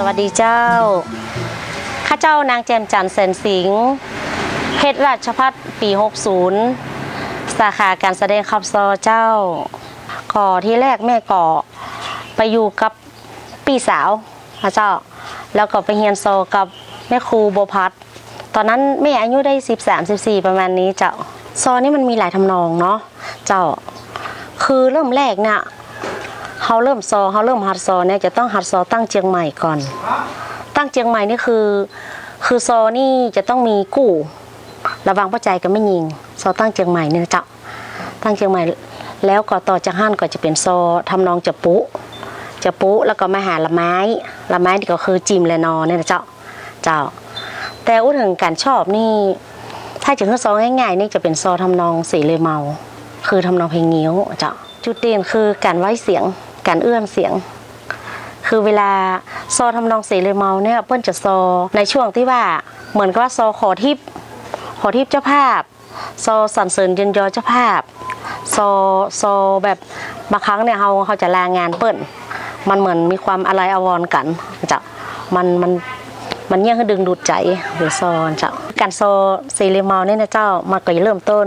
สวัสดีเจ้า ข้าเจ้านางแจมจันทร์แสนสิงห์เพชรราชพัฒปี 60 สาขาการแสดงขับซอเจ้าก่อที่แรกแม่ก่อไปอยู่กับพี่สาวพระเจ้า แล้วก็ไปเรียนโซอกับแม่ครูโบพัดตอนนั้นแม่อายุได้ 13 14 ประมาณนี้เจ้า ซอนี่มันมีหลายทำนองเนาะเจ้า คือเริ่มแรกเนี่ย เขาเริ่มซอเขาเริ่มหัดซอเนี่ยจะต้องหัดซอตั้งเจียงใหม่ก่อน ตั้งเจียงใหม่นี่คือ คือซอนี่จะต้องมีกู้ ระวังประใจก็ไม่ยิง ซอตั้งเจียงใหม่เนี่ยนะเจ้าตั้งเชียงใหม่แล้วก็ต่อจากห้านก็จะเป็นโซทำนองจะปุจะปุแล้วก็มาหาละไม้ละไม้นี่ก็คือจิมและนอเนี่ยนะเจ้าเจ้า แต่อู้ถึงการชอบนี่ ถ้าจะคือซอง่ายๆนี่จะเป็นซอทำนองสีเลเมา คือทำนองเพลงงิ้วเจ้าจุดเด่นคือการไว้เสียง การเอื้อนเสียง คือเวลาซอทำนองเสีเลเมาเนี่ยเปิ้นจะซอในช่วงที่ว่าเหมือนกับว่าซอขอทิพย์ขอทิพย์เจ้าภาพ ซอสรรเสริญเยินยอเจ้าภาพโซโซแบบบางครั้งเนี่ยเขาเขาจะลางานเปิ้นมันเหมือนมีความอะไรอาวรกันจ้ะมันมันมันยังดึงดูดใจหรือโซนจ้ะการโซซีรีมอลเนี่ยนะเจ้ามันก็จะเริ่มต้น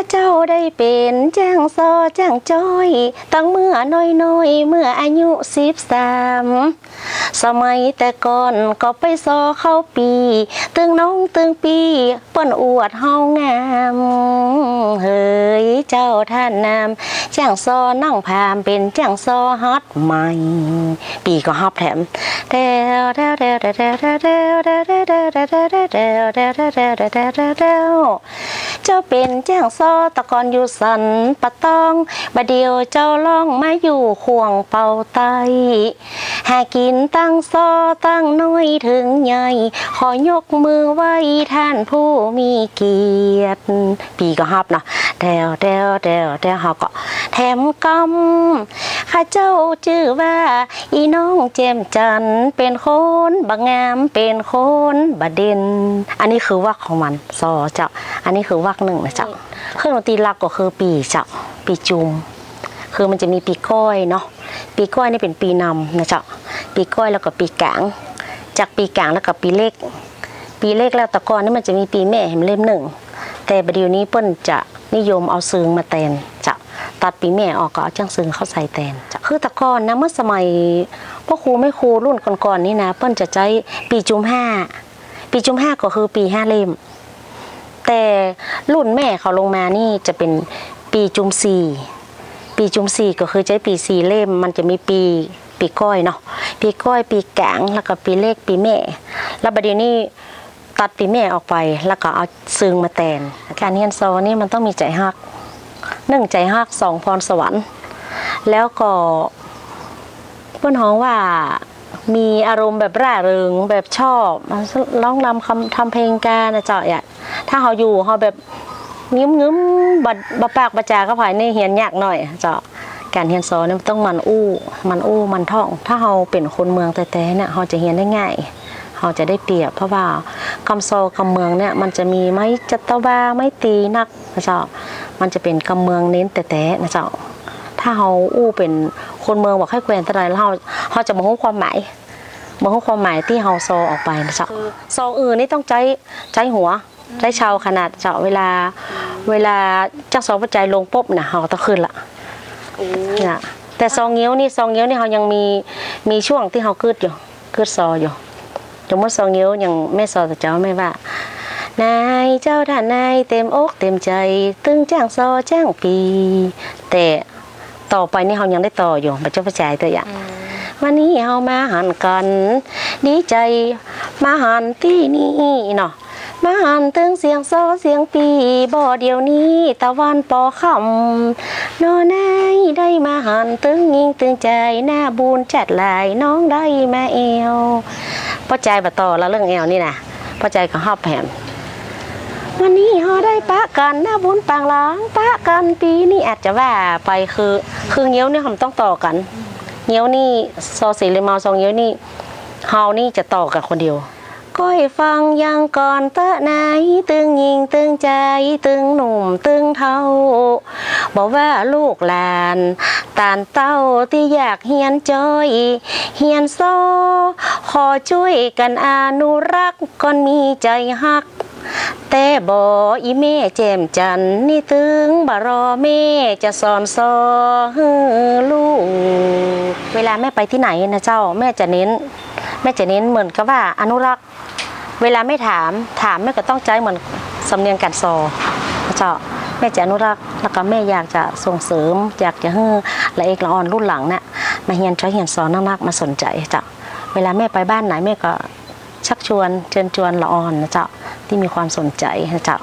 าเจ้าได้เป็นแจ้งซอแจ้งจ้อย ตั้งเมื่อน้อยน้อยเมื่ออายุสิบสามสมัยแต่ก่อนก็ไปซอเข้าปี ตึงน้องตึงปีเปิ้นอวดเฮางามเฮ้ยเจ้าท่านนำจ้างซอนั่งพามเป็นจ้างซอฮัดใหม่ ปีก็ฮับแถมเดวเดวเดวเดวเดวเดวเดวเดวเดวเดวเดวเดวเดว เจ้าเป็นจ้างซอตะกอนอยู่สันปะตองบะเดียวเจ้าล่องมาอยู่ควงเป่าไตหากินตั้งซอตั้งน้อยถึงใหญ่ ขอยกมือไหว้ท่านผู้มีเกียรติ ปีก็ฮับเนาะเดวเดวเดวเดวเขาก็ ถมกำข้าเจ้าชื่อว่า อีน้องเจมจันทร์เป็นคนบางงามเป็นคนบดเด่นอันนี้คือวักของมันซอเจ้าอันนี้คือวักหนึ่งนะเจ้าเครื่องดนตรีหลักก็คือปีเจ้าปีจุมคือมันจะมีปีก้อยเนาะปีก้อยนี่เป็นปีนำนะเจ้าปีก้อยแล้วก็ปีกลางจากปีกลางแล้วก็ปีเล็ก ปีเล็กแล้วแตะกอนนี่มันจะมีปีแม่เห็นเล่มหนึ่งแต่ประเดี๋ยวนี้เปิ้นจะนิยมเอาซึงมาแทนจะ ตัดปีแม่ออกก็เอาจ้างซึงเข้าใส่แทนคือตะกอนนะเมื่อสมัยพ่อครูไม่ครูรุ่นก่อนๆนี่นะ เปิ้นจะใช้ปีจุมห้าปีจุมห้าก็คือปีห้าเล่ม แต่รุ่นแม่เขาลงมานี่จะเป็นปีจุมสี่ปีจุมสี่ก็คือใช้ปีสี่เล่ม มันจะมีปีปีก้อยเนาะปีก้อยปีกลางแล้วก็ปีเลขปีแม่ แล้วบัดเดี๋ยวนี้ตัดปีแม่ออกไป แล้วก็เอาซึงมาแทนการเรียนโซนี่มันต้องมีใจฮัก หนึ่งใจฮักสองพรสวรรค์ แล้วก็เพื่อนฮ้องว่ามีอารมณ์แบบร่าเริงแบบชอบร้องรำคำทำเพลงกานะเจ้าอย่าถ้าเขาอยู่เขาแบบงึ้มงึ้มบัดบปากบจาก็ภายในเฮียนยากหน่อยเจ้าการเฮียนซอเนี่ยมันต้องมันอู้ มันอู้มันท่อง ถ้าเราเป็นคนเมืองแต่แต่เนี่ยเราจะเฮียนได้ง่ายเราจะได้เปรียบเพราะว่าคำโซคำเมืองเนี่ยมันจะมีไม้จัตวาไม้ตีนักนะเจ้า มันจะเป็นคำเมืองเน้นแต่แต่นะเจ้า ถ้าเราอู้เป็นคนเมืองบอกให้แควนอะไรแล้วเราเราจะมารู้ความหมายมารู้ความหมายที่เราโซออกไปนะเจ้าโซอื่นนี่ต้องใจใจหัวได้ชาวขนาดเจาะเวลา เวลาจักสองปัจจัยลงปุ๊บเนี่ยเขาต้องขึ้นละเนี่ยแต่ซองเงี้ยวนี่ซองเงี้ยวนี่เขายังมีมีช่วงที่เขาคืดอยู่คืดซออยู่สมมติซองเงี้ยวยังไม่ซอแต่เจ้าไม่ว่า นายเจ้าท่านนายเต็มอกเต็มใจ ตึงจ้างซอจ้างปี แต่ต่อไปนี่เขายังได้ต่ออยู่ปัจจุบันใจตัวอย่างวันนี้เฮามาหันกัน ดีใจมาหันที่นี่เนาะมาหันตึงเสียงโซเสียงปีบ่เดียวนี้ตะวันปอคำนอนายได้มาหันตึงยิงตึงใจหน้าบูนจัดหลายน้องได้มาเอวพ่อใจบ่ต่อแล้วเรื่องเอวนี่นะพ่อใจก็ฮอบแหม วันนี้เฮาได้ปะกันหน้าบุญปางหล้างปะกันปีนี้อาจจะว่าไปคือคือเงี้ยวเนี่ยผมต้องต่อกัน เงี้ยวนี่ซอสีเลมาซองเงี้ยวนี่เฮานี่จะต่อกับคนเดียวก้อยฟังยังก่อนเตะไหนตึงยิงตึงใจตึงหนุ่มตึงเท่า บอกว่าลูกหลานตานเต้าที่อยากเฮียนจอย เฮียนโซขอช่วยกันอนุรักษ์ก่อนมีใจฮัก แต่บออีแม่แจมจันนี่ตึงบารอแม่จะสอนซอลูก เวลาแม่ไปที่ไหนนะเจ้าแม่จะเน้น แม่จะเน้นเหมือนกับว่าอนุรักษ์ เวลาไม่ถามถามแม่ก็ต้องใจเหมือนสำเนียงการซอนเจ้าแม่จะอนุรักษ์แล้วก็แม่อยากจะส่งเสริม อยากจะให้ละเอกละอ่อนรุ่นหลังเนี่ยมาเฮียนช้อยเฮียนสอนนักๆมาสนใจเจ้าเวลาแม่ไปบ้านไหนแม่ก็ ชักชวนเชิญชวนละอ่อนนะเจ้าที่มีความสนใจนะเจ้า